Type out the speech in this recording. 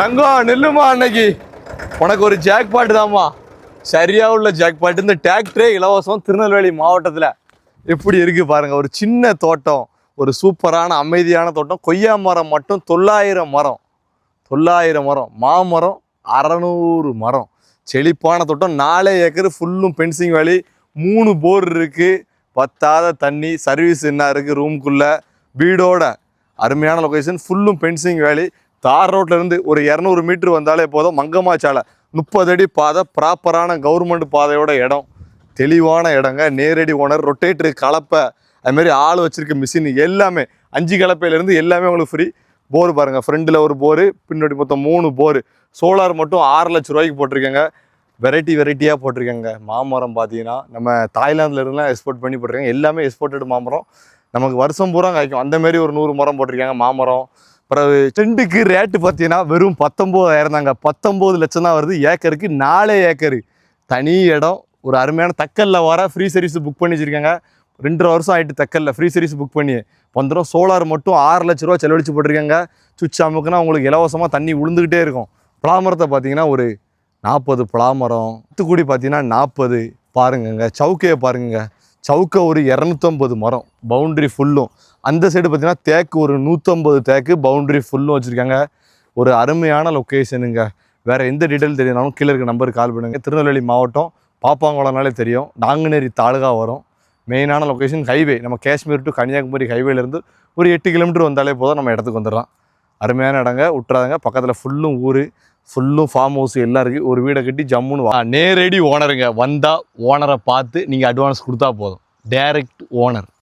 தங்கம் நில்லுமா அன்னைக்கு? உனக்கு ஒரு ஜாக் பாட்டு தாம்மா. சரியா உள்ள ஜாக் பாட்டு இந்த டிராக்டரே இலவசம் திருநெல்வேலி மாவட்டத்தில். எப்படி இருக்கு பாருங்க. ஒரு சின்ன தோட்டம். ஒரு சூப்பரான அமைதியான தோட்டம். கொய்யா மரம் மட்டும் தொள்ளாயிரம் மரம். தொள்ளாயிரம் மரம். மாமரம் அறநூறு மரம். செழிப்பான தோட்டம். நாலே ஏக்கர் ஃபுல்லும் பென்சிங் வேலி மூணு போர் இருக்குது பத்தாத தண்ணி சர்வீஸ் என்ன இருக்குது ரூம்குள்ளே வீடோட. அருமையான லொக்கேஷன் ஃபுல்லும் பென்சிங் வேலி தார் ரோட்லேருந்து ஒரு இரநூறு மீட்ரு வந்தாலே போதும். மங்கம்மா சாலை முப்பது அடி பாதை ப்ராப்பரான கவர்மெண்ட் பாதையோட இடம். தெளிவான இடங்க நேரடி ஓனர் ரொட்டேட்டரு கலப்பை. அதுமாரி ஆள் வச்சுருக்க மிஷின் எல்லாமே. அஞ்சு கலப்பையிலேருந்து எல்லாமே உங்களுக்கு ஃப்ரீ போர் பாருங்கள் ஃப்ரண்டில் ஒரு போரு பின்னாடி மொத்தம் மூணு போர். சோலார் மட்டும் ஆறு லட்ச ரூபாய்க்கு போட்டிருக்கேங்க. வெரைட்டி வெரைட்டியாக போட்டிருக்கேங்க. மாமரம் பார்த்தீங்கன்னா நம்ம தாய்லாந்துலேருந்துலாம் எக்ஸ்போர்ட் பண்ணி போட்டிருக்காங்க. எல்லாமே எக்ஸ்போர்ட்டட் மாமரம். நமக்கு வருஷம் பூரா காய்க்கும். அந்தமாரி ஒரு நூறு மரம் போட்டிருக்காங்க மாமரம். பிறகு செண்டுக்கு ரேட்டு பார்த்தீங்கன்னா வெறும் பத்தொம்போதாயிரம் தாங்க. பத்தொம்போது லட்சம் தான் வருது. ஏக்கருக்கு நாலே ஏக்கரு. தனி இடம் ஒரு அருமையான தக்கல்ல வர ஃப்ரீ சர்வீஸ் புக் பண்ணி வச்சுருக்காங்க. ரெண்டரை வருஷம் ஆகிட்டு தக்கல்ல ஃப்ரீ சர்வீஸ் புக் பண்ணி. வந்துடும் சோலார் மட்டும் ஆறு லட்ச ரூபா செலவழிச்சு போட்டிருக்காங்க. சுவிட்ச் அமுக்குனா உங்களுக்கு இலவசமாக தண்ணி விழுந்துக்கிட்டே இருக்கும். பலாமரத்தை பார்த்தீங்கன்னா ஒரு நாற்பது பலாமரம் தூத்துக்குடி பார்த்தீங்கன்னா நாற்பது. பாருங்கங்க. சவுக்கையை பாருங்கங்க. சவுக்கை ஒரு இரநூத்தம்பது மரம். பவுண்ட்ரி ஃபுல்லும் அந்த சைடு பார்த்தீங்கன்னா தேக்கு ஒரு நூற்றம்பது தேக்கு பவுண்ட்ரி ஃபுல்லும் வச்சுருக்காங்க. ஒரு அருமையான லொக்கேஷனுங்க வேறு எந்த டீட்டெயில் தெரியனாலும் கீழே இருக்க நம்பருக்கு கால் பண்ணுங்கள் திருநெல்வேலி மாவட்டம் பாப்பாங்குளம்னாலே தெரியும். நாங்குநேரி தாலுகா வரும். மெயினான லொக்கேஷன் ஹைவே நம்ம காஷ்மீர் டு கன்னியாகுமரி ஹைவேலேருந்து ஒரு எட்டு கிலோமீட்டர் வந்தாலே போதும். நம்ம இடத்துக்கு வந்துடலாம். அருமையான இடங்க. விட்டுறாதங்க பக்கத்தில் ஃபுல்லும் ஊர். ஃபுல்லும் ஃபார்ம் ஹவுஸ் எல்லாம் இருக்குது ஒரு வீடை கட்டி ஜம்முன்னு வா. நேரடி ஓனருங்க வந்தால் ஓனரை பார்த்து நீங்கள் அட்வான்ஸ் கொடுத்தா போதும். Direct owner